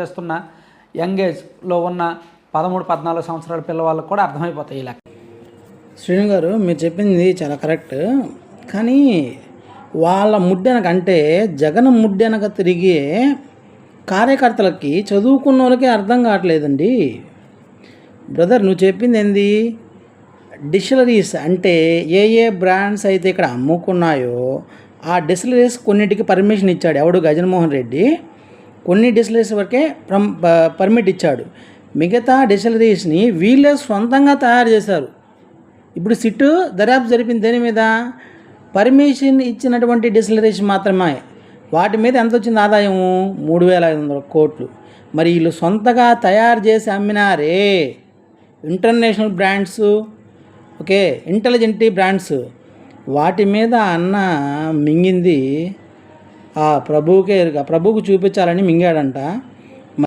చేస్తున్న యంగ్ ఏజ్లో ఉన్న పదమూడు పద్నాలుగు సంవత్సరాల పిల్లవాళ్ళకు కూడా అర్థమైపోతాయి ఇలా శ్రీను గారు మీరు చెప్పింది చాలా కరెక్ట్. కానీ వాళ్ళ ముడ్డెనక అంటే జగన్ ముడ్డెనక తిరిగే కార్యకర్తలకి చదువుకున్న వాళ్ళకి అర్థం కావట్లేదండి. బ్రదర్ నువ్వు చెప్పింది ఏంది? డిస్టిలరీస్ అంటే ఏ ఏ బ్రాండ్స్ అయితే ఇక్కడ అమ్ముకున్నాయో ఆ డిస్టిలరీస్ కొన్నిటికి పర్మిషన్ ఇచ్చాడు ఎవడు? గజన్మోహన్ రెడ్డి. కొన్ని డిస్టిలరీస్ వరకే పర్మిట్ ఇచ్చాడు. మిగతా డిస్టిలరీస్ని వీళ్ళే సొంతంగా తయారు చేశారు. ఇప్పుడు సిట్టు దర్యాప్తు జరిపింది దేని మీద? పర్మిషన్ ఇచ్చినటువంటి డిస్టిలరీస్ మాత్రమే. వాటి మీద ఎంత వచ్చింది ఆదాయము? మూడు వేల ఐదు వందల కోట్లు. మరి వీళ్ళు సొంతగా తయారు చేసి అమ్మినారే. International brands okay intelligent brands. వాటి మీద అన్న మింగింది ప్రభువుకే ఎరుక. ప్రభువుకు చూపించాలని మింగాడంట.